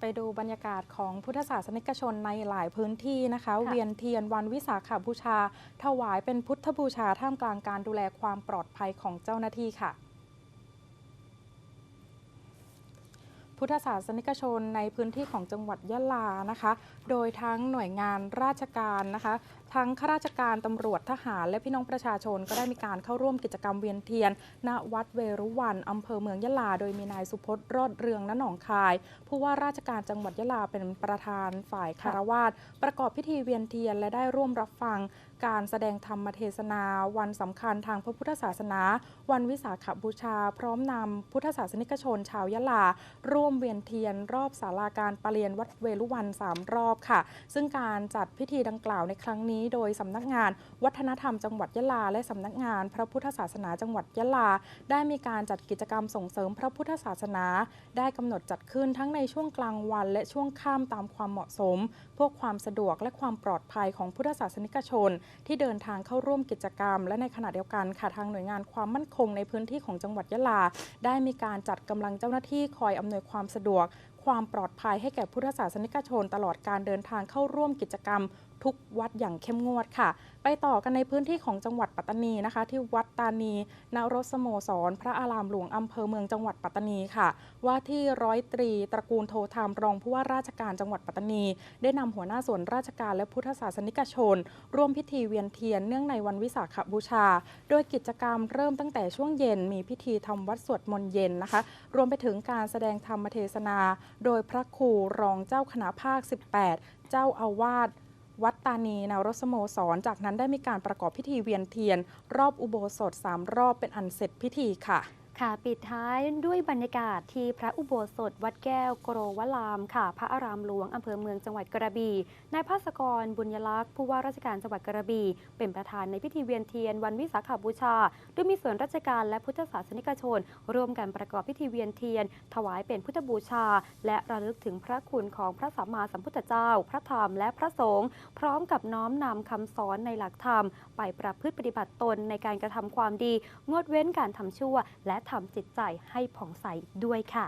ไปดูบรรยากาศของพุทธศาสนิกชนในหลายพื้นที่นะคะค่ะเวียนเทียนวันวิสาขบูชา ถวายเป็นพุทธบูชาท่ามกลางการดูแลความปลอดภัยของเจ้าหน้าที่ค่ะ พุทธศาสนิกชนในพื้นที่ของจังหวัดยะลานะคะ โดยทั้งหน่วยงานราชการนะคะ ทั้งข้าราชการตำรวจทหาร และพี่น้องประชาชนก็ได้มีการเข้าร่วมกิจกรรมเวียนเทียน ณวัดเวรุวันอำเภอเมืองยะลา โดยมีนายสุพจน์รอดเรืองณหนองคาย ผู้ว่าราชการจังหวัดยะลาเป็นประธานฝ่ายคารวาสประกอบพิธีเวียนเทียนและได้ร่วมรับฟังการแสดงธรรมเทศนา วันสำคัญทางพระพุทธศาสนา วันวิสาขบูชา พร้อมนำพุทธศาสนิกชนชาวยะลาร่วมมเวียนเทียนรอบศาลาการประเรียนวัดเวรุวันสามรอบค่ะ ซึ่งการจัดพิธีดังกล่าวในครั้งนี้ โดยสำนักงานวัฒนธรรมจังหวัดยะลา และสำนักงานพระพุทธศาสนาจังหวัดยะลา ได้มีการจัดกิจกรรมส่งเสริมพระพุทธศาสนา ได้กำหนดจัดขึ้นทั้งในช่วงกลางวัน และช่วงค่ำตามความเหมาะสม เพื่อความสะดวกและความปลอดภัยของพุทธศาสนิกชน ที่เดินทางเข้าร่วมกิจกรรม และในขณะเดียวกันค่ะทางหน่วยงานความมั่นคงในพื้นที่ของจังหวัดยะลา ได้มีการจัดกำลังเจ้าหน้าที่คอยอำนวยความความสะดวก ความปลอดภัยให้แก่พุทธศาสนิกชน ตลอดการเดินทางเข้าร่วมกิจกรรม ทุกวัดอย่างเข้มงวดค่ะ ไปต่อกันในพื้นที่ของจังหวัดปัตตานีนะคะ ที่วัดตานีนรสโมสร พระอารามหลวงอำเภอเมืองจังหวัดปัตตานีค่ะ ว่าที่ร้อยตรีตระกูลโทธามรองผู้ว่าราชการจังหวัดปัตตานี ได้นำหัวหน้าส่วนราชการและพุทธศาสนิกชน ร่วมพิธีเวียนเทียนเนื่องในวันวิสาขบูชา โดยกิจกรรมเริ่มตั้งแต่ช่วงเย็นมีพิธีทำวัดสวดมนต์เย็นนะคะ รวมไปถึงการแสดงธรรมเทศนา โดยพระครูรองเจ้าคณะภาค 18 เจ้าอาวาส วัดตานีนารสโมสร จากนั้นได้มีการประกอบพิธีเวียนเทียน รอบอุโบสถ3รอบเป็นอันเสร็จพิธีค่ะ ค่ะปิดท้ายด้วยบรรยากาศที่พระอุโบสถ วัดแก้วกรวรามค่ะ พระอารามหลวงอำเภอเมืองจังหวัดกระบี่นายภาสกรบุญยลักษณ์ผู้ว่าราชการจังหวัดกระบี่เป็นประธานในพิธีเวียนเทียนวันวิสาขบูชาโดยมีส่วนราชการและพุทธศาสนิกชน ร่วมกันประกอบพิธีเวียนเทียน ถวายเป็นพุทธบูชา และระลึกถึงพระคุณของพระสัมมาสัมพุทธเจ้า พระธรรมและพระสงฆ์พร้อมกับน้อมนำคำสอนในหลักธรรม ไปประพฤติปฏิบัติตนในการกระทำความดี งดเว้นการทำชั่วและทำจิตใจให้ผ่องใสด้วยค่ะ